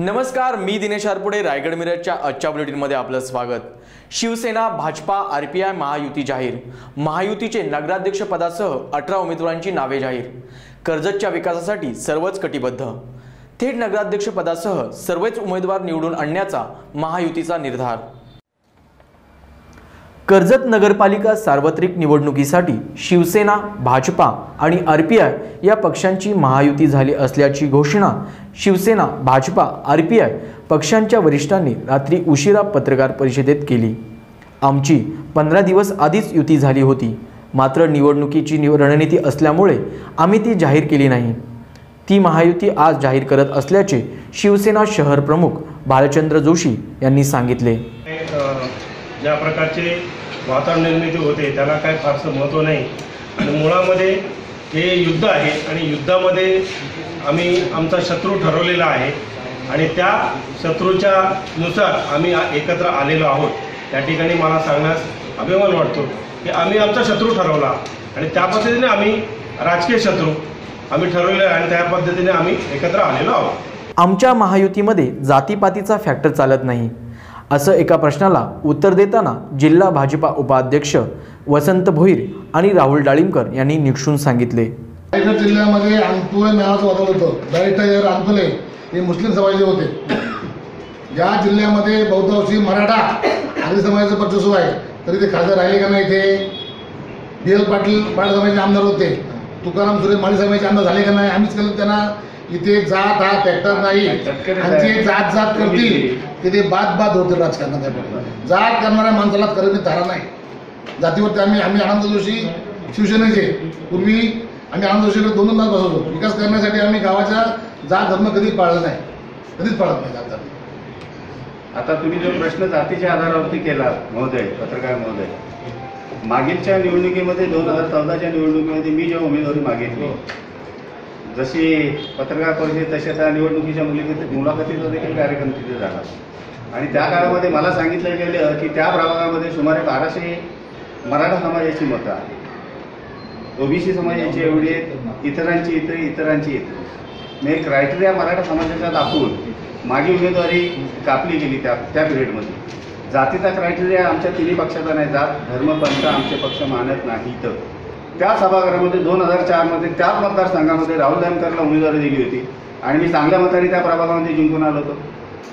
नमस्कार मी दिनेश आरपुडे रायगड मिरजच्या आजच्या बुलेटिनमध्ये आपलं स्वागत. Shiv Sena Bhajapa R P I Mahayuti जाहीर. महायुतीचे नगराध्यक्ष पदासह अठरा उमेदवारांची नावे जाहीर. कर्जतच्या विकासासाठी सर्वच कटिबद्ध. थेट नगराध्यक्ष पदासह सर्वच उमेदवार निवडून आणण्याचा महायुतीचा निर्धार. कर्जत नगरपालिका सार्वत्रिक निवडणुकीसाठी शिवसेना भाजपा आणि आर पी आय या पक्षांची महायुती झाली असल्याची घोषणा Shiv Sena Bhajapa R P I पक्षांच्या वरिष्ठांनी रात्री उशिरा पत्रकार परिषदेत केली. आमची पंधरा दिवस आधीच युती झाली होती. मात्र निवडणुकीची निव रणनीती असल्यामुळे आम्ही ती जाहीर केली नाही. ती महायुती आज जाहीर करत असल्याचे शिवसेना शहर प्रमुख भालचंद्र जोशी यांनी सांगितले. ज्या प्रकारचे वातावरण निर्मिती होते त्याला काय फारसं महत्त्व नाही. आणि मुळामध्ये हे युद्ध आहे आणि युद्धामध्ये आम्ही आमचा शत्रू ठरवलेला आहे. आणि त्या शत्रूच्या नुसार आम्ही एकत्र आलेलो आहोत. त्या ठिकाणी मला सांगण्यास अभिमान वाटतो की आम्ही आमचा शत्रू ठरवला. आणि त्या पद्धतीने आम्ही राजकीय शत्रू आम्ही ठरवले आणि त्या पद्धतीने आम्ही एकत्र आलेलो आहोत. आमच्या महायुतीमध्ये जातीपातीचा फॅक्टर चालत नाही. असं एका प्रश्नाला उत्तर देताना जिल्हा भाजपा उपाध्यक्ष वसंत भोईर आणि राहुल डाळिंबकर यांनी निक्षून सांगितले. रायगड जिल्ह्यामध्ये अंतुळे मेळाचं वातावरण होतं. डायरेक्टर अंतुले हे मुस्लिम समाजाचे होते. या जिल्ह्यामध्ये बौद्धवशी मराठा आदी समाजाचं वर्चस्व आहे. तरी ते खासदार राहिले का नाही ते बी एल पाटील पाटील समाजाचे आमदार होते. तुकाराम सुरे माळी समाजाचे आमदार झाले का नाही? आम्हीच केलं त्यांना इथे जात हा फॅक्टर नाही. आणि जात जात करतील ते ते बाद बाद होतील राजकारणात जात करणाऱ्या माणसाला करत धारा नाही. जातीवरती आम्ही आम्ही आनंद जोशी शिवसेनेचे. पूर्वी आम्ही आनंद जोशीकडे दोन दोन तास बसवतो विकास करण्यासाठी आम्ही गावाच्या जात धर्म कधीच पाळला नाही. कधीच पाळत नाही जात धर्म. आता तुम्ही जो प्रश्न जातीच्या आधारावरती केला महोदय पत्रकार महोदय. मागीलच्या निवडणुकीमध्ये दोन हजार चौदाच्या निवडणुकीमध्ये मी जेव्हा उमेदवारी मागितली जशी पत्रकार परिषद तशा त्या निवडणुकीच्या मुलाखती मुलाखतीचा देखील कार्यक्रम तिथे झाला. आणि त्या काळामध्ये मला सांगितलं गेलं की त्या प्रभागामध्ये सुमारे बाराशे मराठा समाजाची मतं आहेत. ओबीसी समाजाची एवढी आहेत इतरांची इतर इतरांची इतर मी क्रायटेरिया मराठा समाजाचा दाखवून माझी उमेदवारी कापली गेली त्या त्या पिरियडमध्ये जातीचा क्रायटेरिया आमच्या तिन्ही पक्षाचा नाही जात धर्म पंथ आमचे पक्ष मानत नाही तर त्या सभागृहामध्ये दोन हजार चारमध्ये त्याच मतदारसंघामध्ये राहुल दानकरला उमेदवारी दिली होती. आणि मी चांगल्या मताने त्या प्रभागामध्ये जिंकून आलो होतो.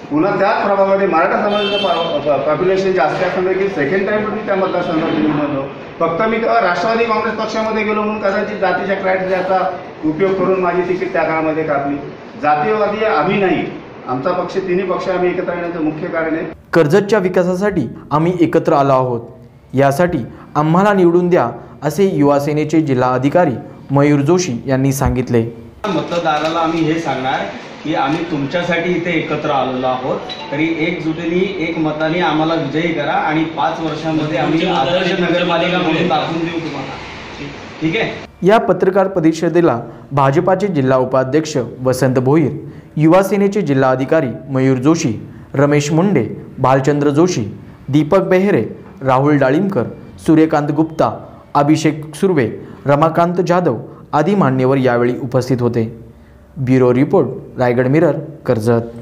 पुन्हा त्याच प्रभागामध्ये मराठा समाजाचं पॉप्युलेशन जास्त असल्यामुळे की सेकंड टाइम मी त्या मतदारसंघात निवडून आलो. फक्त मी राष्ट्रवादी काँग्रेस पक्षामध्ये गेलो म्हणून कदाचित जातीच्या क्रायटेरियाचा उपयोग करून माझी तिकीट त्या काळामध्ये कापली. जातीयवादी आम्ही नाही. आमचा पक्ष तिन्ही पक्ष आम्ही एकत्र येण्याचं मुख्य कारण आहे. कर्जतच्या विकासासाठी आम्ही एकत्र आलो आहोत. यासाठी आम्हाला निवडून द्या असे युवा सेनेचे जिल्हा अधिकारी मयूर जोशी यांनी सांगितले. मतदाराला आम्ही हे सांगणार की आम्ही तुमच्यासाठी इथे एकत्र आलेलो आहोत. तरी एकजुटीने एक मताने आम्हाला विजयी करा आणि पाच वर्षांमध्ये आम्ही आदर्श नगरपालिका म्हणून दाखवून देऊ तुम्हाला. ठीक आहे? या पत्रकार परिषदेला भाजपाचे जिल्हा उपाध्यक्ष वसंत भोईर युवा सेनेचे जिल्हा अधिकारी मयूर जोशी रमेश मुंडे भालचंद्र जोशी दीपक बेहरे राहुल डाळिंबकर सूर्यकांत गुप्ता अभिषेक सुर्वे रमाकांत जाधव आदी मान्यवर यावेळी उपस्थित होते. Bureau report Raigad Mirror Karjat.